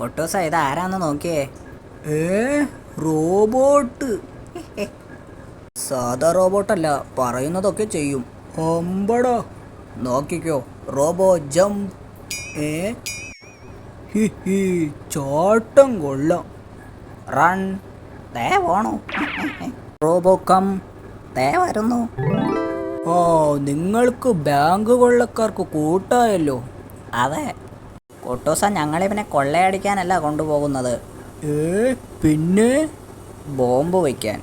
കൊട്ടൂസ ഇത് ആരാന്ന് നോക്കിയേ? ഏ റോബോട്ട്. സാധാ റോബോട്ടല്ല പറയുന്നതൊക്കെ ചെയ്യും. അമ്പടോ. നോക്കിക്കോ റോബോ ജംപ് ഏ? ഹി ഹി ചാട്ടം കൊള്ളാം. റൺ. ദേ പോണു. റോബോ കം ദേ വരുന്നു. ഓ നിങ്ങൾക്ക് ബാങ്ക് കൊള്ളക്കാർക്ക് കൂട്ടായല്ലോ. അതെ. കൊട്ടൂസ ഞങ്ങളിവനെ കൊള്ളയടിക്കാനല്ല കൊണ്ടുപോകുന്നത്. ഏ പിന്നെ? ബോംബ് വയ്ക്കാൻ.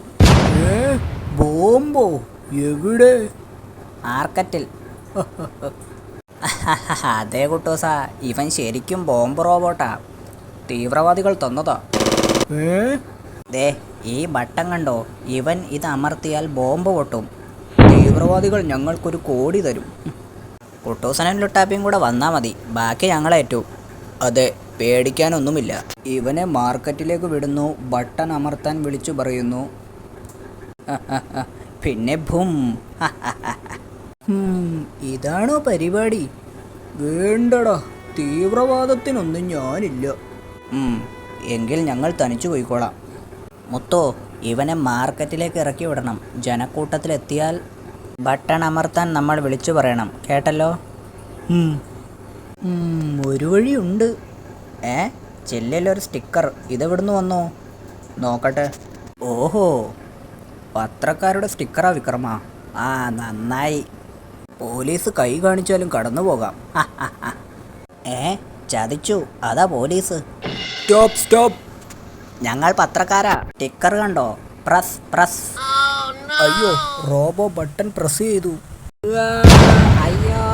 ഏ ബോംബോ? എവിടെ? മാർക്കറ്റിൽ. അതെ കുട്ടൂസ ഇവൻ ശരിക്കും ബോംബ് റോബോട്ടാ. തീവ്രവാദികൾ തന്നതാ. ഏ? ദേ ഈ ബട്ടൺ കണ്ടോ? ഇവൻ ഇത് അമർത്തിയാൽ ബോംബ് പൊട്ടും. തീവ്രവാദികൾ ഞങ്ങൾക്കൊരു കോടി തരും. കുട്ടൂസനും ലുട്ടാപ്പിയും കൂടെ വന്നാൽ മതി. ബാക്കി ഞങ്ങളേറ്റു. അതെ പേടിക്കാനൊന്നുമില്ല. ഇവനെ മാർക്കറ്റിലേക്ക് വിടുന്നു ബട്ടൺ അമർത്താൻ വിളിച്ചു പറയുന്നു. പിന്നെ ഭും. ഇതാണോ പരിപാടി? വേണ്ടടാ തീവ്രവാദത്തിനൊന്നും ഞാനില്ല. എങ്കിൽ ഞങ്ങൾ തനിച്ചു പോയിക്കോളാം. മുത്തോ ഇവനെ മാർക്കറ്റിലേക്ക് ഇറക്കി വിടണം. ജനക്കൂട്ടത്തിലെത്തിയാൽ ബട്ടൺ അമർത്താൻ നമ്മൾ വിളിച്ചു പറയണം. കേട്ടല്ലോ? ഒരു വഴിയുണ്ട്. ഏ ചില്ലയിലൊരു സ്റ്റിക്കർ ഇതെവിടുന്ന് വന്നോ? നോക്കട്ടെ. ഓഹോ പത്രക്കാരുടെ സ്റ്റിക്കറാ വിക്രമ. ആ നന്നായി. പോലീസ് കൈ കാണിച്ചാലും കടന്നു പോകാം. ഏ ചതിച്ചു. അതാ പോലീസ്. Stop stop. ഞങ്ങൾ പത്രക്കാരാ. സ്റ്റിക്കർ കണ്ടോ? Press press. അയ്യോ റോബോ ബട്ടൺ പ്രസ് ചെയ്തു. അയ്യോ.